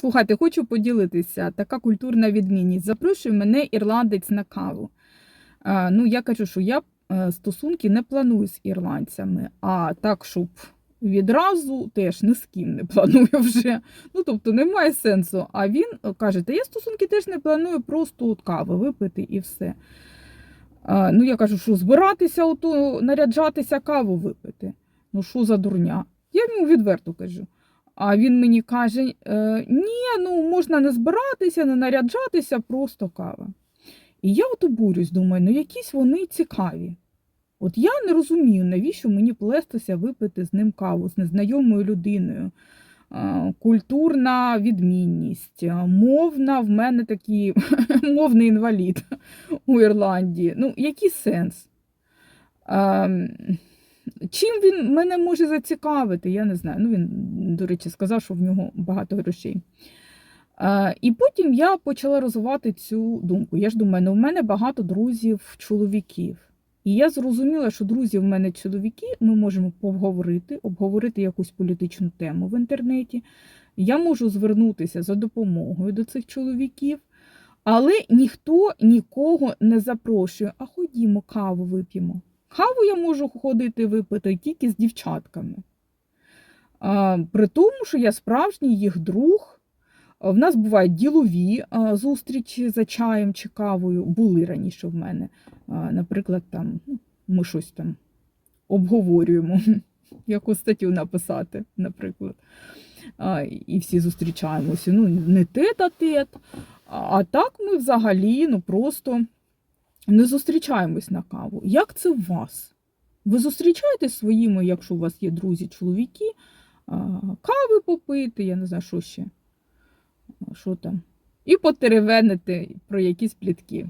Слухайте, хочу поділитися. Така культурна відмінність. Запрошує мене ірландець на каву. Е, Ну, я кажу, що я е, стосунки не планую з ірландцями, а так, щоб відразу теж ні з ким не планую вже. Ну, тобто немає сенсу. А він е, каже, та я стосунки теж не планую, просто от кави випити і все. Ну, я кажу, що збиратися, ото, наряджатися, каву випити. Ну, що за дурня? Я йому відверто кажу. А він мені каже: е, ні, ну можна не збиратися, не наряджатися, просто кава. І я от обурюсь, думаю, ну якісь вони цікаві. От я не розумію, навіщо мені плестися випити з ним каву, з незнайомою людиною. Е, Культурна відмінність, е, мовна в мене такий мовний інвалід у Ірландії. Ну, який сенс? Чим він мене може зацікавити, я не знаю. Ну, він, до речі, сказав, що в нього багато грошей. І потім я почала розвивати цю думку. Я ж думаю, ну в мене багато друзів, чоловіків. І я зрозуміла, що друзі в мене чоловіки, ми можемо поговорити, обговорити якусь політичну тему в інтернеті. Я можу звернутися за допомогою до цих чоловіків, але ніхто нікого не запрошує. А ходімо, каву вип'ємо. Каву я можу ходити випити тільки з дівчатками. При тому, що я справжній їх друг. В нас бувають ділові зустрічі за чаєм чи кавою. Були раніше в мене. Наприклад, там ну, ми щось там обговорюємо, яку статтю написати, наприклад. І всі зустрічаємося. Ну, не тет-а-тет. А а так ми взагалі ну, просто не зустрічаємось на каву. Як це у вас? Ви зустрічаєтесь своїми, якщо у вас є друзі, чоловіки, кави попити, я не знаю, що ще. Що там? І потеревенити про якісь плітки.